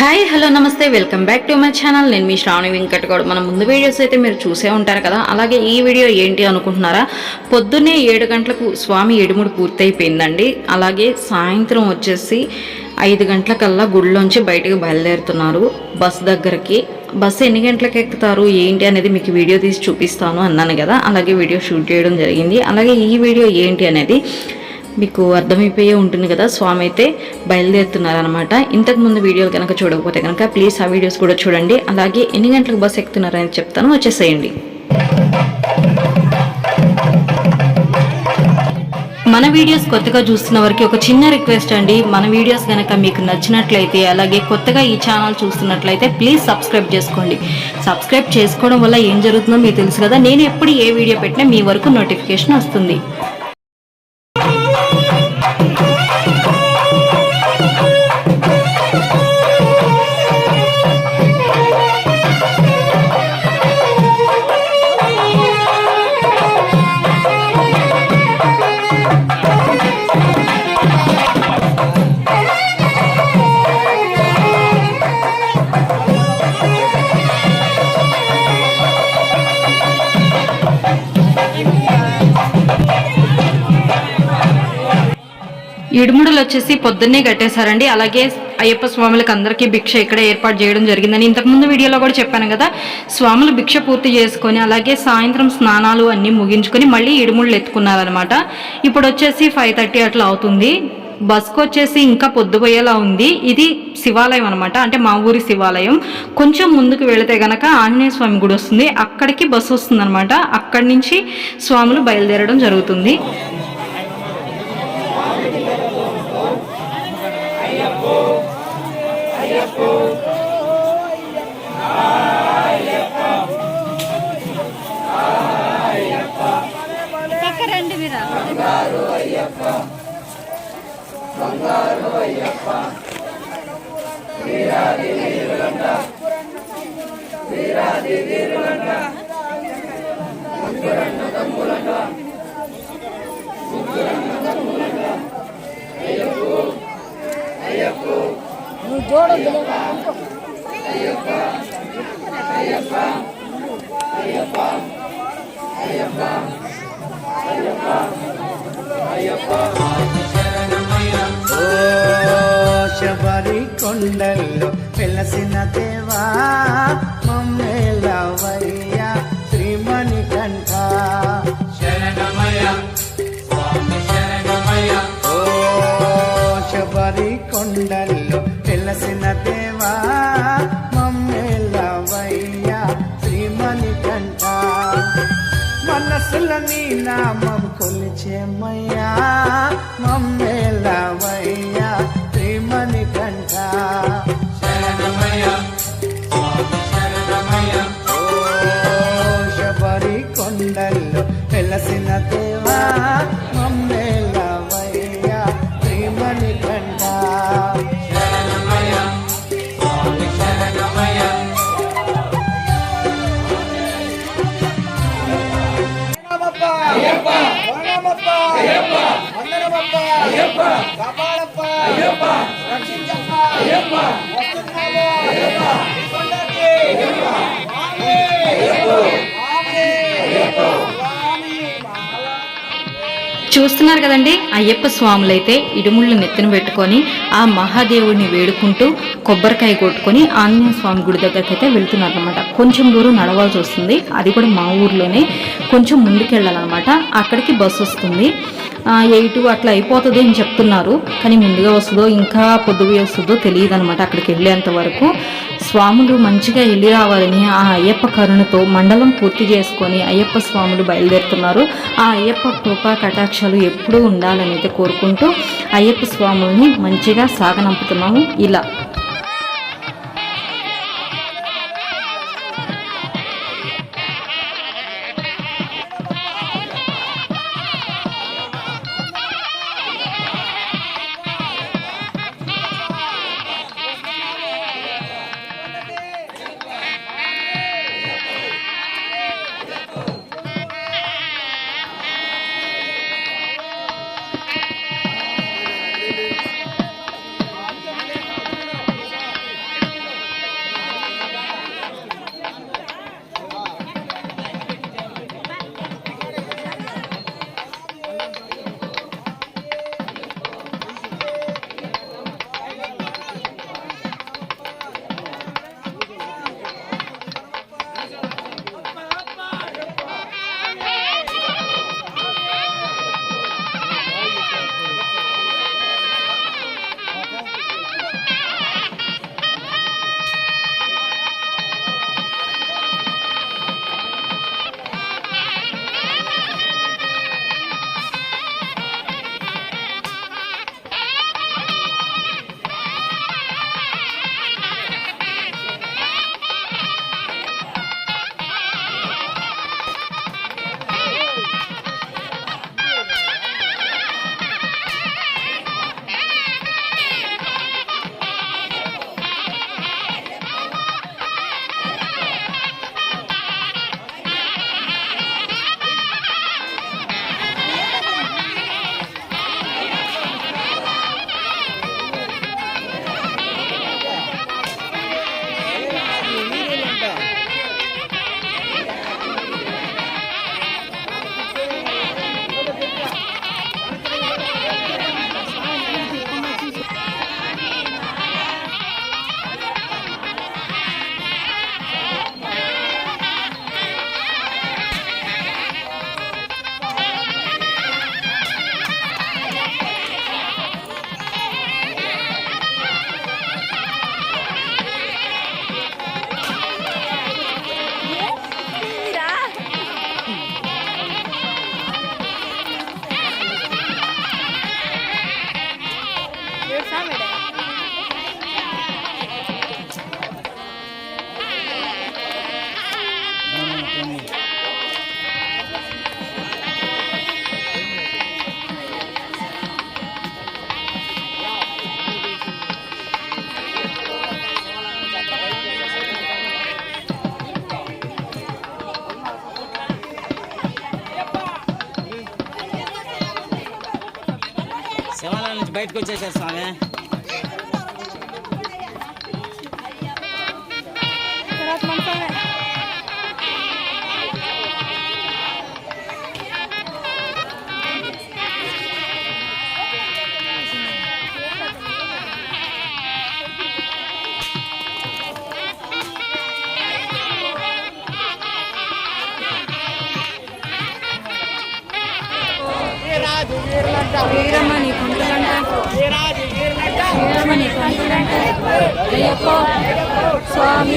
Hi hello నమస్తే. Welcome back to my channel నేను మీ శ్రావణి వెంకటగౌడ్. మన ముందు వీడియోస్ అయితే మీరు చూసే ఉంటారు కదా? అలాగే ఈ వీడియో ఏంటి అనుకుంటున్నారా? పొద్దున్నే ఏడు గంటలకు స్వామి ఎడుముడు పూర్తయిపోయిందండి. అలాగే సాయంత్రం వచ్చేసి ఐదు గంటలకల్లా గుడిలోంచి బయటకు బయలుదేరుతున్నారు బస్ దగ్గరికి. బస్సు ఎన్ని గంటలకు ఎక్కుతారు? ఏంటి అనేది మీకు వీడియో తీసి చూపిస్తాను అన్నాను కదా? అలాగే వీడియో షూట్ చేయడం జరిగింది. అలాగే ఈ వీడియో ఏంటి అనేది మీకు అర్థమైపోయే ఉంటుంది కదా స్వామి అయితే బయలుదేరుతున్నారనమాట ఇంతకు ముందు వీడియోలు కనుక చూడకపోతే కనుక ప్లీజ్ ఆ వీడియోస్ కూడా చూడండి. అలాగే ఎన్ని గంటలకు బస్సు ఎక్కుతున్నారని చెప్తాను వచ్చేసేయండి. మన వీడియోస్ కొత్తగా చూస్తున్న వారికి ఒక చిన్న రిక్వెస్ట్ అండి. మన వీడియోస్ కనుక మీకు నచ్చినట్లయితే అలాగే కొత్తగా ఈ ఛానల్ చూస్తున్నట్లయితే ప్లీజ్ సబ్స్క్రైబ్ చేసుకోండి. సబ్స్క్రైబ్ చేసుకోవడం వల్ల ఏం జరుగుతుందో మీకు తెలుసు కదా. నేను ఎప్పుడు ఏ వీడియో పెట్టినా మీ వరకు నోటిఫికేషన్ వస్తుంది. ఇడుముడులు వచ్చేసి పొద్దున్నే కట్టేశారండి. అలాగే అయ్యప్ప స్వాములకు అందరికీ భిక్ష ఇక్కడ ఏర్పాటు చేయడం జరిగిందని ఇంతకుముందు వీడియోలో కూడా చెప్పాను కదా. స్వాములు భిక్ష పూర్తి చేసుకొని అలాగే సాయంత్రం స్నానాలు అన్నీ ముగించుకొని మళ్ళీ ఇడుముళ్ళు ఎత్తుకున్నారనమాట ఇప్పుడు వచ్చేసి ఫైవ్ థర్టీ అట్లా అవుతుంది. బస్కు వచ్చేసి ఇంకా పొద్దుపోయేలా ఉంది. ఇది శివాలయం అనమాట అంటే మా ఊరి శివాలయం. కొంచెం ముందుకు వెళితే గనక ఆంజనేయ స్వామి గుడి వస్తుంది. అక్కడికి బస్సు వస్తుంది అనమాట అక్కడి నుంచి స్వాములు బయలుదేరడం జరుగుతుంది. ఓ వెలసిన దేవా మమ్మేలవయ్య శ్రీమణి కంఠ. ఓ శబరి కొండల్లో వెలసిన దేవా మమ్మేలవయ్య శ్రీమణి కంఠ. మనసుల నీ నామం అయ్యప్ప! వందనమప్ప అయ్యప్ప! వందనమప్ప! అయ్యప్ప! కాపాడప్ప! అయ్యప్ప! రక్షించప్ప! అయ్యప్ప! వస్తున్నాము అయ్యప్ప! అయ్యప్ప! అయ్యప్ప! చూస్తున్నారు కదండి? అయ్యప్ప స్వాములైతే ఇడుముళ్ళు నెత్తిన పెట్టుకొని ఆ మహాదేవుడిని వేడుకుంటూ కొబ్బరికాయ కొట్టుకొని ఆంజనేయ స్వామి గుడి దగ్గరికి అయితే వెళ్తున్నారు అనమాట కొంచెం దూరం నడవాల్సి వస్తుంది. అది కూడా మా ఊర్లోనే కొంచెం ముందుకెళ్ళాలన్నమాట. అక్కడికి బస్సు వస్తుంది. ఎయిట్ అట్లా అయిపోతుంది అని చెప్తున్నారు. కానీ ముందుగా వస్తుందో ఇంకా పొద్దుగా వస్తుందో తెలియదు అనమాట అక్కడికి వెళ్ళేంత వరకు. స్వాములు మంచిగా వెళ్ళి రావాలని ఆ అయ్యప్ప కరుణతో మండలం పూర్తి చేసుకొని అయ్యప్ప స్వాములు బయలుదేరుతున్నారు. ఆ అయ్యప్ప కృపా కటాక్షాలు ఎప్పుడూ ఉండాలని అయితే కోరుకుంటూ అయ్యప్ప స్వాముల్ని మంచిగా సాగనంపుతున్నాము. ఇలా. బయటకు వచ్చేసారు స్వామి వీరమణి కొండలంట. వీరమణి కొండలంట. అయ్యప్ప స్వామి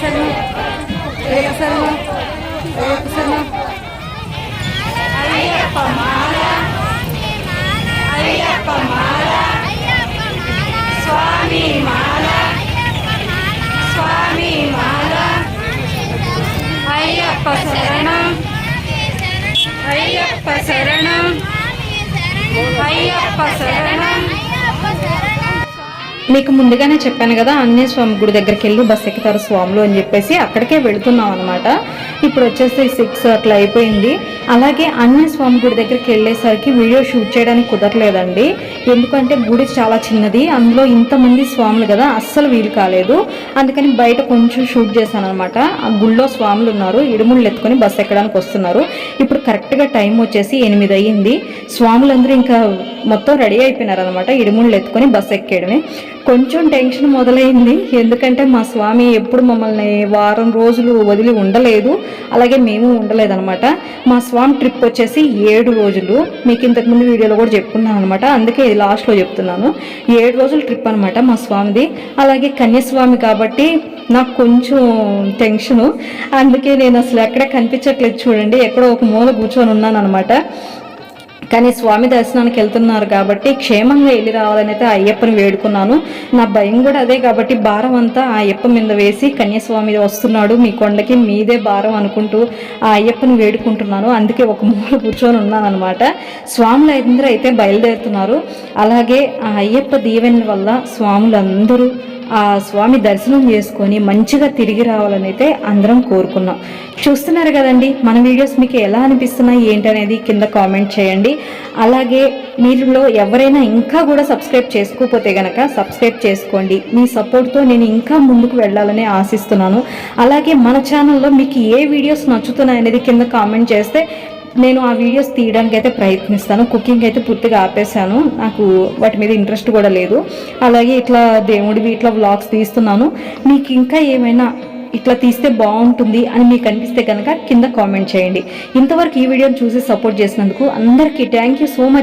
శరణం అయ్యప్ప శరణం అయ్యప్ప శరణం అయ్యప్ప మాల. అయ్యప్ప మాల. అయ్యప్ప శరణం. అయ్యప్ప శరణం. మీకు ముందుగానే చెప్పాను కదా ఆంజనేయ స్వామి గుడి దగ్గరికి వెళ్ళి బస్ ఎక్కుతారు స్వాములు అని చెప్పేసి అక్కడికే వెళుతున్నాం అనమాట ఇప్పుడు వచ్చేసి సిక్స్ అట్లా అయిపోయింది. అలాగే ఆంజనేయ స్వామి గుడి దగ్గరికి వెళ్ళేసరికి వీడియో షూట్ చేయడానికి కుదరలేదండి. ఎందుకంటే గుడి చాలా చిన్నది. అందులో ఇంతమంది స్వాములు కదా అస్సలు వీలు కాలేదు. అందుకని బయట కొంచెం షూట్ చేశాను అనమాట ఆ గుళ్ళో స్వాములు ఉన్నారు. ఇడుముళ్ళు ఎత్తుకొని బస్సు ఎక్కడానికి వస్తున్నారు. ఇప్పుడు కరెక్ట్గా టైం వచ్చేసి ఎనిమిది అయ్యింది. స్వాములందరూ ఇంకా మొత్తం రెడీ అయిపోయినారనమాట ఇడుముళ్ళు ఎత్తుకొని బస్సు ఎక్కేయడమే. కొంచెం టెన్షన్ మొదలైంది. ఎందుకంటే మా స్వామి ఎప్పుడు మమ్మల్ని వారం రోజులు వదిలి ఉండలేదు. అలాగే మేము ఉండలేదన్నమాట. మా స్వామి ట్రిప్ వచ్చేసి ఏడు రోజులు. మీకు ఇంతకుముందు వీడియోలో కూడా చెప్పుకున్నాను అనమాట. అందుకే ఇది లాస్ట్లో చెప్తున్నాను. ఏడు రోజుల ట్రిప్ అనమాట మా స్వామిది. అలాగే కన్యాస్వామి కాబట్టి నాకు కొంచెం టెన్షను. అందుకే నేను అసలు ఎక్కడ కనిపించట్లేదు చూడండి. ఎక్కడో ఒక మూల కూర్చొని ఉన్నాను అనమాట కానీ స్వామి దర్శనానికి వెళ్తున్నారు కాబట్టి క్షేమంగా వెళ్ళి రావాలని అయితే ఆ అయ్యప్పని వేడుకున్నాను. నా భయం కూడా అదే కాబట్టి భారం అంతా ఆ అయ్యప్ప మీద వేసి కన్యాస్వామి వస్తున్నాడు మీ కొండకి మీదే భారం అనుకుంటూ ఆ అయ్యప్పని వేడుకుంటున్నాను. అందుకే ఒక మూల కూర్చొని ఉన్నాను అనమాట స్వాములు అయితే బయలుదేరుతున్నారు. అలాగే ఆ అయ్యప్ప దీవెన వల్ల స్వాములందరూ ఆ స్వామి దర్శనం చేసుకొని మంచిగా తిరిగి రావాలని అయితే అందరం కోరుకున్నాం. చూస్తున్నారు కదండి మన వీడియోస్ మీకు ఎలా అనిపిస్తున్నాయి ఏంటనేది కింద కామెంట్ చేయండి. అలాగే మీలో ఎవరైనా ఇంకా కూడా సబ్స్క్రైబ్ చేసుకోకపోతే గనక సబ్స్క్రైబ్ చేసుకోండి. మీ సపోర్ట్తో నేను ఇంకా ముందుకు వెళ్ళాలని ఆశిస్తున్నాను. అలాగే మన ఛానల్లో మీకు ఏ వీడియోస్ నచ్చుతున్నాయి అనేది కింద కామెంట్ చేస్తే నేను ఆ వీడియోస్ తీయడానికి అయితే ప్రయత్నిస్తాను. కుకింగ్ అయితే పూర్తిగా ఆపేశాను. నాకు వాటి మీద ఇంట్రెస్ట్ కూడా లేదు. అలాగే ఇట్లా దేవుడివి ఇట్లా వ్లాగ్స్ తీస్తున్నాను. మీకు ఇంకా ఏమైనా ఇట్లా తీస్తే బాగుంటుంది అని మీకు అనిపిస్తే కనుక కింద కామెంట్ చేయండి. ఇంతవరకు ఈ వీడియోని చూసి సపోర్ట్ చేసినందుకు అందరికీ థ్యాంక్ యూ సో మచ్